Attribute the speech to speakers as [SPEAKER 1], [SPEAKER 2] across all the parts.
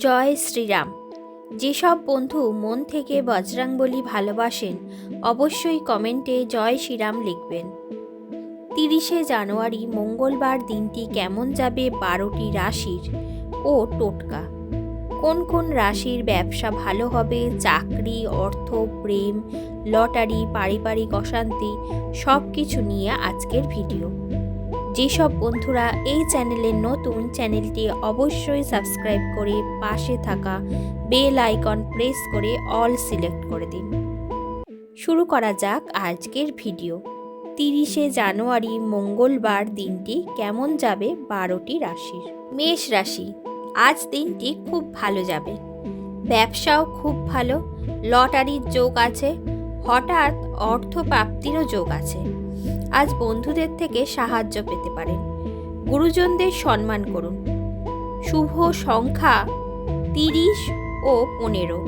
[SPEAKER 1] জয় শ্রীরাম। যেসব বন্ধু মন থেকে বজরাংবলী ভালোবাসেন, অবশ্যই কমেন্টে জয় শ্রীরাম লিখবেন। তিরিশে জানুয়ারি মঙ্গলবার দিনটি কেমন যাবে বারোটি রাশির? ও টোটকা। কোন কোন রাশির ব্যবসা ভালো হবে? চাকরি, অর্থ, প্রেম, লটারি, পারিবারিক অশান্তি সব কিছু নিয়ে আজকের ভিডিও। যেসব বন্ধুরা এই চ্যানেলে নতুন, চ্যানেলটি অবশ্যই সাবস্ক্রাইব করে পাশে থাকা বেল আইকন প্রেস করে অল সিলেক্ট করে দিন। শুরু করা যাক আজকের ভিডিও। তিরিশে জানুয়ারি, মঙ্গলবার দিনটি কেমন যাবে বারোটি রাশির? মেষ রাশি, আজ দিনটি খুব ভালো যাবে। ব্যবসাও খুব ভালো, লটারির যোগ আছে, হঠাৎ অর্থ প্রাপ্তিরও যোগ আছে। আজ বন্ধুদের থেকে সাহায্য পেতে পারেন। গুরুজনদের সম্মান করুন। শুভ সংখ্যা তিরিশ ও পনেরো।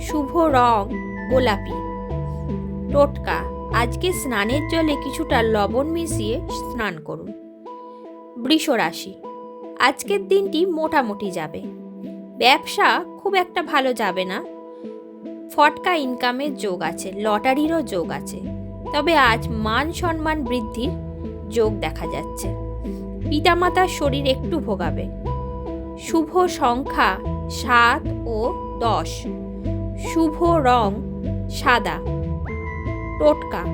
[SPEAKER 1] শুভ রং গোলাপি। টোটকা। আজকে স্নানের জলে কিছুটা লবণ মিশিয়ে স্নান করুন। বৃষ রাশি। আজকের দিনটি মোটামুটি যাবে। ব্যবসা খুব একটা ভালো যাবে না। ফটকা ইনকামের যোগ আছে, লটারিরও যোগ আছে। তবে আজ মান সম্মান বৃদ্ধির যোগ দেখা যাচ্ছে। পিতামাতার শরীর একটু ভোগাবে। শুভ সংখ্যা সাত ও দশ। শুভ রং সাদা। টোটকা।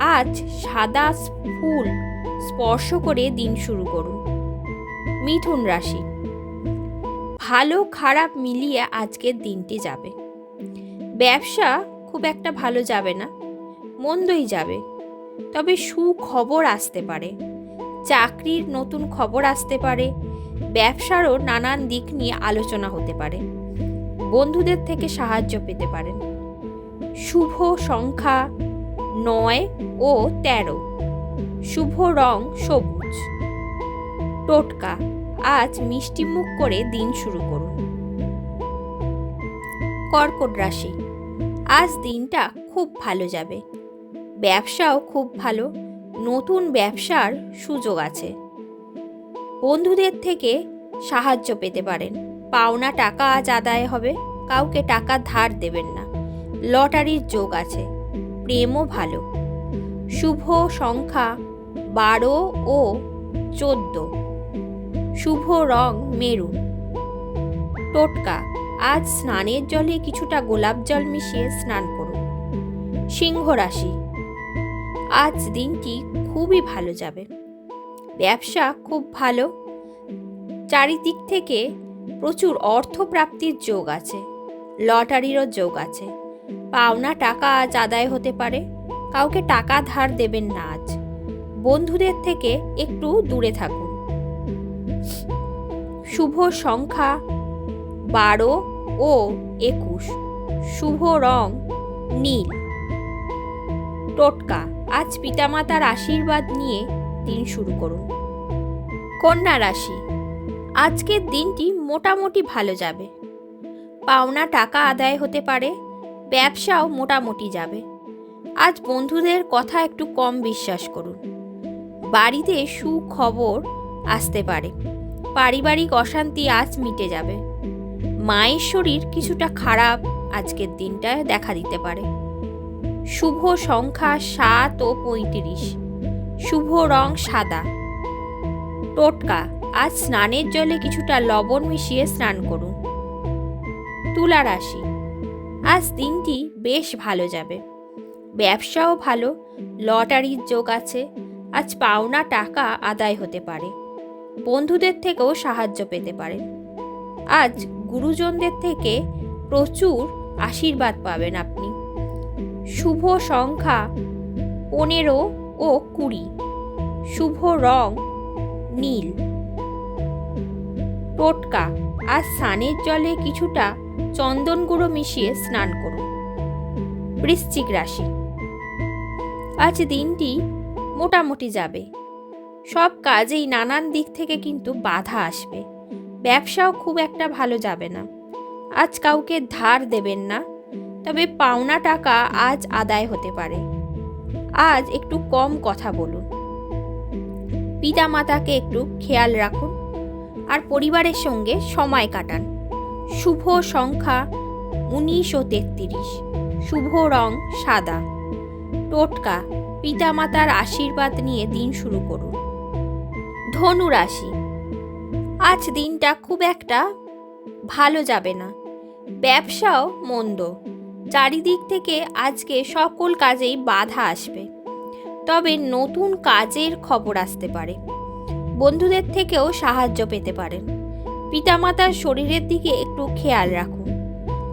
[SPEAKER 1] আজ সাদা ফুল স্পর্শ করে দিন শুরু করুন। মিথুন রাশি। ভালো খারাপ মিলিয়ে আজকের দিনটি যাবে। ব্যবসা খুব একটা ভালো যাবে না। মন্দই যাবে। তবে সুখবর আসতে পারে। চাকরির নতুন খবর আসতে পারে। ব্যবসারও নানান দিক নিয়ে আলোচনা হতে পারে। বন্ধুদের থেকে সাহায্য পেতে পারেন। শুভ সংখ্যা নয় ও তেরো। শুভ রং সবুজ। টোটকা। আজ মিষ্টি মুখ করে দিন শুরু করুন। কর্কট রাশি। আজ দিনটা খুব ভালো যাবে। ব্যবসাও খুব ভালো, নতুন ব্যবসার সুযোগ আছে। বন্ধুদের থেকে সাহায্য পেতে পারেন। পাওনা টাকা আজ আদায় হবে, কাউকে টাকা ধার দেবেন না। লটারির যোগ আছে, প্রেমও ভালো। শুভ সংখ্যা বারো ও চোদ্দ। শুভ রং মেরুন টোটকা, আজ স্নানের জলে কিছুটা গোলাপ জল মিশিয়ে স্নান করুন। সিংহ রাশি আজ দিনটি খুবই ভালো যাবে। ব্যবসা খুব ভালো। চারিদিক থেকে প্রচুর অর্থ প্রাপ্তির যোগ আছে। লটারিরও যোগ আছে। পাওনা টাকা আজ আদায় হতে পারে। কাউকে টাকা ধার দেবেন না আজ। বন্ধুদের থেকে একটু দূরে থাকুন। শুভ সংখ্যা বারো ও একুশ। শুভ রং নীল। টোটকা। আজ পিতামাতার আশীর্বাদ নিয়ে দিন শুরু করুন। কন্যা রাশি, আজকের দিনটি মোটামুটি ভালো যাবে। পাওনা টাকা আদায় হতে পারে, ব্যবসাও মোটামুটি যাবে। আজ বন্ধুদের কথা একটু কম বিশ্বাস করুন। বাড়িতে সুখবর আসতে পারে। পারিবারিক অশান্তি আজ মিটে যাবে। মায়ের শরীর কিছুটা খারাপ আজকের দিনটায় দেখা দিতে পারে। শুভ সংখ্যা সাত ও পঁয়ত্রিশ। শুভ রং সাদা। টোটকা, আজ স্নানের জলে কিছুটা লবণ মিশিয়ে স্নান করুন। তুলা রাশি, আজ দিনটি বেশ ভালো যাবে। ব্যবসাও ভালো, লটারির যোগ আছে, আজ পাওনা টাকা আদায় হতে পারে। বন্ধুদের থেকেও সাহায্য পেতে পারেন। আজ গুরুজনদের থেকে প্রচুর আশীর্বাদ পাবেন আপনি। শুভ সংখ্যা পনেরো ও কুড়ি। শুভ রং নীল। টোটকা, আর স্নানের জলে কিছুটা চন্দন গুঁড়ো মিশিয়ে স্নান করুন বৃশ্চিক রাশি, আজ দিনটি মোটামুটি যাবে। সব কাজেই নানান দিক থেকে কিন্তু বাধা আসবে। ব্যবসাও খুব একটা ভালো যাবে না। আজ কাউকে ধার দেবেন না। তবে পাওনা টাকা আজ আদায় হতে পারে। আজ একটু কম কথা বলুন। পিতা মাতাকে একটু খেয়াল রাখুন আর পরিবারের সঙ্গে সময় কাটান। শুভ সংখ্যা উনিশ ও তেত্রিশ। শুভ রং সাদা। টোটকা, পিতামাতার আশীর্বাদ নিয়ে দিন শুরু করুন। ধনু রাশি। আজ দিনটা খুব একটা ভালো যাবে না। ব্যবসাও মন্দ। চারিদিক থেকে আজকে সকল কাজেই বাধা আসবে। তবে নতুন কাজের খবর আসতে পারে। বন্ধুদের থেকেও সাহায্য পেতে পারেন। পিতামাতার শরীরের দিকে একটু খেয়াল রাখুন।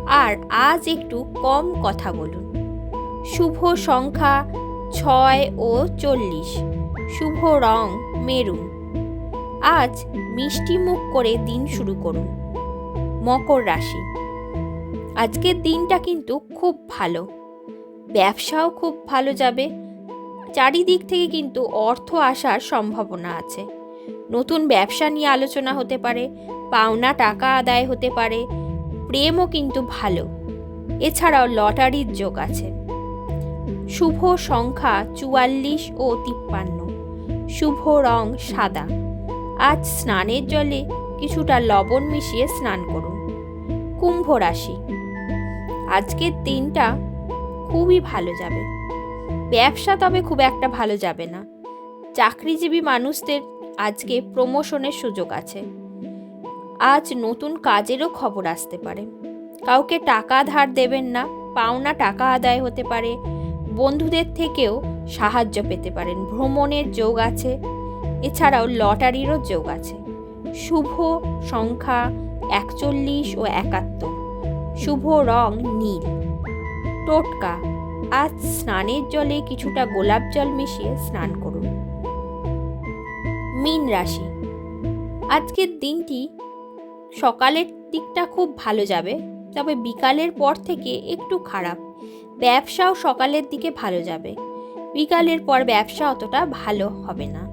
[SPEAKER 1] আর আজ একটু কম কথা বলুন। শুভ সংখ্যা ছয় ও চল্লিশ। শুভ রং মেরুন। আজ মিষ্টি মুখ করে দিন শুরু করুন। মকর রাশি। আজকের দিনটা কিন্তু খুব ভালো। ব্যবসাও খুব ভালো যাবে। চারিদিক থেকে কিন্তু অর্থ আসার সম্ভাবনা আছে। নতুন ব্যবসা নিয়ে আলোচনা হতে পারে, পাওনা টাকা আদায় হতে পারে, প্রেমও কিন্তু ভালো। এছাড়াও লটারির যোগ আছে। শুভ সংখ্যা চুয়াল্লিশ ও তিপ্পান্ন। শুভ রং সাদা। আজ স্নানের জলে কিছুটা লবণ মিশিয়ে স্নান করুন। কুম্ভ রাশি। আজকের দিনটা খুবই ভালো যাবে। ব্যবসা তবে খুব একটা ভালো যাবে না। চাকরিজীবী মানুষদের আজকে প্রমোশনের সুযোগ আছে। আজ নতুন কাজেরও খবর আসতে পারে। কাউকে টাকা ধার দেবেন না, পাওনা টাকা আদায় হতে পারে। বন্ধুদের থেকেও সাহায্য পেতে পারেন। ভ্রমণের যোগ আছে। এছাড়াও লটারিরও যোগ আছে। শুভ সংখ্যা একচল্লিশ ও একাত্তর। শুভ রং নীল। টোটকা, আজ স্নানের জলে কিছুটা গোলাপ জল মিশিয়ে স্নান করুন। মীন রাশি, আজকের দিনটি সকালের দিকটা খুব ভালো যাবে, তবে বিকালের পর থেকে একটু খারাপ। ব্যবসাও সকালের দিকে ভালো যাবে। বিকালের পর ব্যবসা অতটা ভালো হবে না।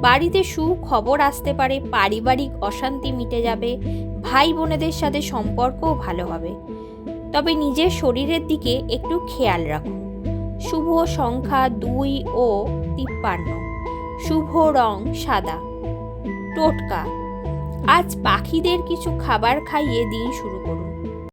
[SPEAKER 1] বাড়িতে সুখবর আসতে পারে, পারিবারিক অশান্তি মিটে যাবে ভাই বোনেদের সাথে সম্পর্কও ভালো হবে। তবে নিজের শরীরের দিকে একটু খেয়াল রাখুন শুভ সংখ্যা দুই ও তিপ্পান্ন। শুভ রং সাদা। টোটকা। আজ পাখিদের কিছু খাবার খাইয়ে দিন শুরু করুন।